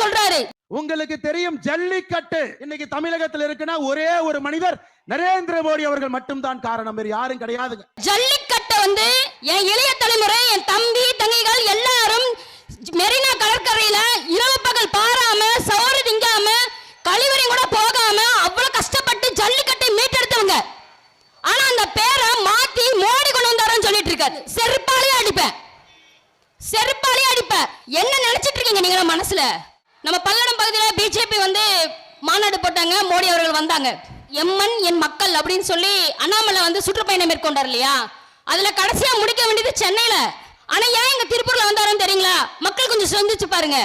சொல்றாரு. உங்களுக்கு தெரியும் ஜல்லிக்கட்டு இன்னைக்கு தமிழகத்தில் இருக்குன்னா ஒரே ஒரு மனிதர் நரேந்திர மோடி அவர்கள் மட்டும்தான் காரணம். வேறு யாரும் கிடையாதுங்க. ஜல்லிக்கட்டை வந்து என் இளைய தலைமுறை என் தம்பி தங்கைகள் எல்லாரும் மெரினா கடற்கரையில இரவு பகல் பாராம சோறு திங்காம கழிவறை கூட போகாம அவ்வளவு கஷ்டப்பட்டு ஜல்லிக்கட்டை மீட்டெடுத்தவங்க. ஆனா அந்த பேரை மாத்தி மோடி கொண்டு வந்தாருன்னு சொல்லிட்டு இருக்காரு. செருப்பாலே அடிப்பேன். செருப்பாலே அடிப்பேன். என்ன நினைச்சிட்டு இருக்கீங்க நீங்க மனசுல? நம்ம பல்லடம் பகுதியில் பிஜேபி வந்து மாநாடு போட்டாங்க மோடி அவர்கள் வந்தாங்க. எம்மன் என் மக்கள் அப்படின்னு சொல்லி அண்ணாமலை வந்து சுற்றுப்பயணம் மேற்கொண்டார் இல்லையா? அதுல கடைசியா முடிக்க வேண்டியது சென்னையில. ஆனா ஏன் இங்க திருப்பூர்ல வந்தாருன்னு தெரியுங்களா? மக்கள் கொஞ்சம் சிந்திச்சு பாருங்க.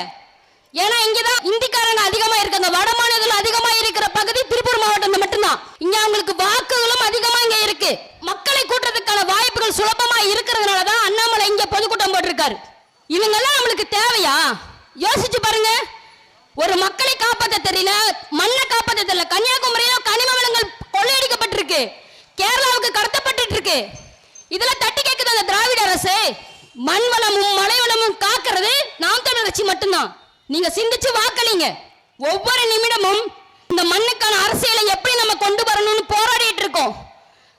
ஏன்னா இங்கதான் இந்திக்காரங்க அதிகமா இருக்காங்க வட மாநிலத்தில் அதிகமா இருக்கிற பகுதி திருப்பூர் மாவட்டம் மட்டும்தான். இங்க அவங்களுக்கு வாக்குகளும் அதிகமா இங்க இருக்கு. மக்களை கூட்டுறதுக்கான வாய்ப்புகள் சுலபமா இருக்கிறதுனால தான் அண்ணாமலை இங்க பொதுக்கூட்டம் போட்டிருக்காரு. இவங்கெல்லாம் நம்மளுக்கு தேவையா? யோசிச்சு பாருங்க. ஒரு மக்களை காப்பாற்ற தெரியல மண்ணை காப்பாற்ற தெரியல. கன்னியாகுமரியில கனிம வளங்கள் கொள்ளையடிக்கப்பட்டிருக்கு. கேரளாவுக்கு கடத்தப்பட்டு இருக்கு இதுல தட்டி கேட்குது அந்த திராவிட அரசு. மண் வளமும் மலை வளமும் காக்கிறது நாம் தமிழர் கட்சி மட்டும்தான். நீங்க சிந்திச்சு வாக்களிங்க. ஒவ்வொரு நிமிடமும் இந்த மண்ணுக்கான அரசியலை எப்படி நம்ம கொண்டு வரணும்னு போராடிட்டு இருக்கோம்.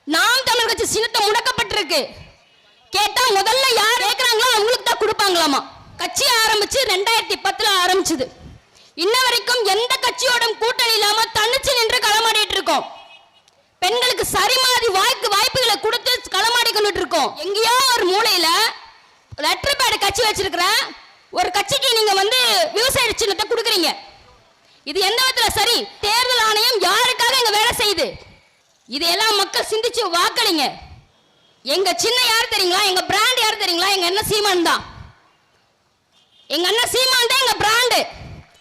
நாம் தமிழர் கட்சி சின்னத்தை முடக்கப்பட்டிருக்கு. கேட்டா முதல்ல யார் கேட்கிறாங்களோ அவங்களுக்கு தான் கொடுப்பாங்களாமா. கட்சி ஆரம்பிச்சு ரெண்டாயிரத்தி பத்துல ஆரம்பிச்சது. இன்ன வரைக்கும் எந்த கட்சியோடும் கூட்டணி இல்லாம தனிச்சு நின்று களமாடிட்டு இருக்கோம். பெண்களுக்கு சரிமாதி வாய்ப்பு வாய்ப்புகளை கொடுத்து களமாடிக்கொண்டு இருக்கோம் எங்கேயோ ஒரு மூலையில லெட்டர் பேடு கட்சி வச்சிருக்கிற ஒரு கட்சிக்கு நீங்க வந்து விவசாய சின்னத்தை கொடுக்குறீங்க. இது எந்த விதத்துல சரி? தேர்தல் ஆணையம் யாருக்காக இங்க வேலை செய்யுது? இதையெல்லாம் மக்கள் சிந்திச்சு வாக்களிங்க. எங்க சின்ன யார் தெரியுங்களா? எங்க பிராண்ட் யார் தெரியுங்களா? எங்க அண்ணன் சீமான் தான். எங்க அண்ணன் சீமான் தான் எங்க பிராண்ட்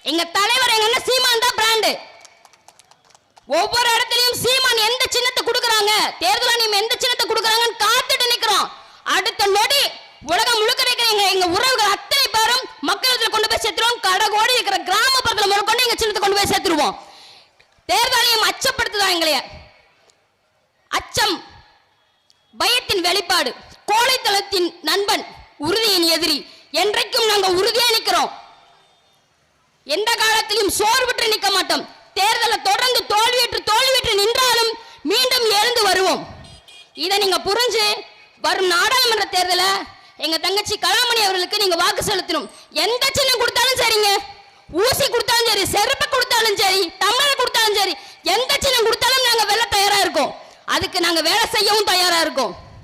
எங்க தலைவர் எங்க அண்ணன் சீமான் தான் பிராண்டு ஒவ்வொரு இடத்துலயும் சீமான் எந்த சின்னத்தை கொடுக்கறாங்க? தேர்தல் ஆணையம் எந்த சின்னத்தை கொடுக்கறாங்கன்னு காத்துட்டு நிக்கிறோம். அடுத்த நொடி உலகம் முழுக்க இருக்கிற எங்க எங்க உறவுகள் அத்தனை பேரும் மக்களிடத்துல கொண்டு போய் சேர்த்துருவோம். கடகோடி இருக்கிற கிராமப்புறத்துல முதற்கொண்டு எங்க சின்னத்தை கொண்டு போய் சேர்த்துருவோம். தேர்தலையும் ஆணையம் அச்சப்படுத்துதா எங்களைய? அச்சம் பயத்தின் வெளிப்பாடு கோழைத்தளத்தின் நண்பன் உறுதியின் எதிரி. என்றைக்கும் நாங்க உறுதியா நிக்கிறோம். எந்த காலத்திலும் சோர்வுற்று நிற்க மாட்டோம். தேர்தலை தொடர்ந்து தோல்வியற்று தோல்வியற்று நின்றாலும் மீண்டும் எழுந்து வருவோம். இதை நீங்க புரிஞ்சு வரும் நாடாளுமன்ற தேர்தல எங்க தங்கச்சி கலாமணி அவர்களுக்கு நீங்க வாக்கு செலுத்தணும். எந்த சின்னம் கொடுத்தாலும் சரிங்க. ஊசி கொடுத்தாலும் சரி செருப்பு கொடுத்தாலும் சரி தமிழை கொடுத்தாலும் சரி எந்த சின்னம் கொடுத்தாலும் நாங்க வெள்ள தயாரா இருக்கோம். அதுக்கு நாங்க வேலை செய்யவும் தயாரா இருக்கோம்.